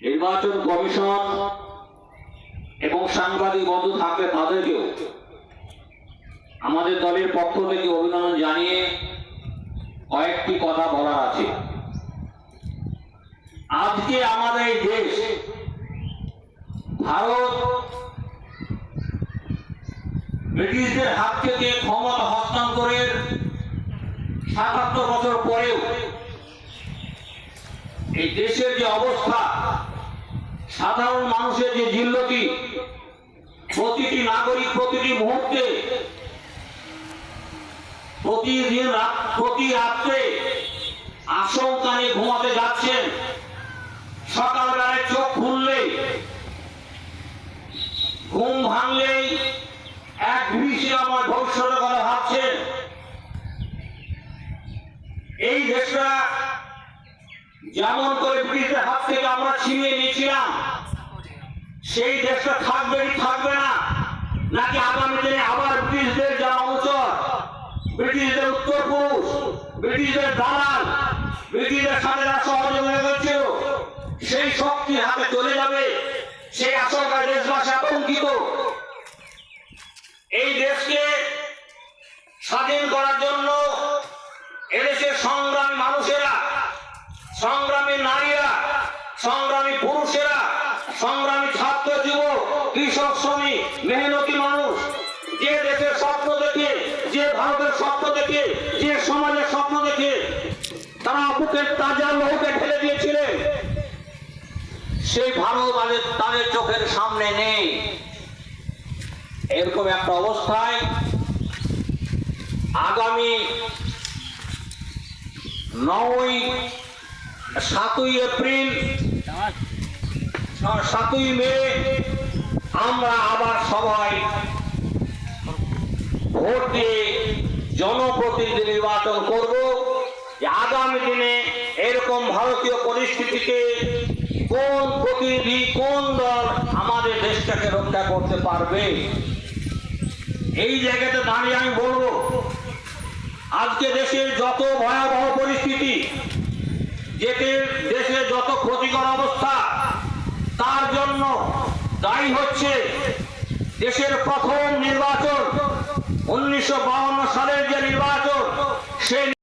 নির্বাচন কমিশন এবং সাংবাদিক বন্ধু থাকলে তাদেরকেও আমাদের দলের পক্ষ থেকে অভিনন্দন জানিয়ে কয়েকটি কথা বলার আছে। আজকে আমাদের দেশ, ভারত ব্রিটিশদের হাত থেকে ক্ষমতা হস্তান্তরের সাতাত্তর বছর পরেও এই দেশের যে অবস্থা সাধারণ মানুষের যে জিল্লতি, প্রতিটি নাগরিক প্রতিটি মুহূর্তে, প্রতিদিন প্রতি রাত্রে আশঙ্কা নিয়ে ঘুমাতে যাচ্ছেন। সকালবেলায় চোখ খুললেই ঘুম ভাঙলেই এক ভীষণময় ভবিষ্যতের কথা ভাবছেন। এই দেশটা যেমন করে ব্রিটিশদের হাত থেকে আমরা ছিনিয়ে নিয়েছিলাম, সেই দেশটা থাকবে কি থাকবে না? নাকি আগামী দিনে আবার ব্রিটিশদের যারা অনুচর, ব্রিটিশদের উত্তর পুরুষ ব্রিটিশদের দালাল, ব্রিটিশদের সাথে যারা সহযোগিতা করছিল, সেই শক্তি হাতে চলে যাবে, সেই আশঙ্কায় দেশবাসী আতঙ্কিত। এই দেশকে স্বাধীন করার জন্য এদেশের সংগ্রামী সংগ্রামী নারীরা, সংগ্রামী পুরুষেরা, সংগ্রামী ছাত্র যুবক, কৃষক, শ্রমিক, মেহনতি মানুষ, যে দেশের স্বপ্ন দেখে, যে ভারতের স্বপ্ন দেখে, যে সমাজের স্বপ্ন দেখে, তারা বুকের তাজা লৌকে ঢেলে দিয়েছিলেন। সেই ভারত তাদের তাদের চোখের সামনে নেই। এরকম একটা অবস্থায় আগামী নয় সাতই এপ্রিল সাতই মে, আমরা আবার সবাই ভোট দিয়ে জনপ্রতিনিধি নির্বাচন করব। যে আগামী দিনে এরকম ভারতীয় পরিস্থিতিতে কোন প্রতিনিধি, কোন দল আমাদের দেশটাকে রক্ষা করতে পারবে? এই জায়গাতে দাঁড়িয়ে আমি বলব, আজকে দেশের যত ভয়াবহ পরিস্থিতি যেতে দেশে যত ক্ষতিকর অবস্থা, তার জন্য দায়ী হচ্ছে দেশের প্রথম নির্বাচন, উনিশশো সালের যে নির্বাচন, সেই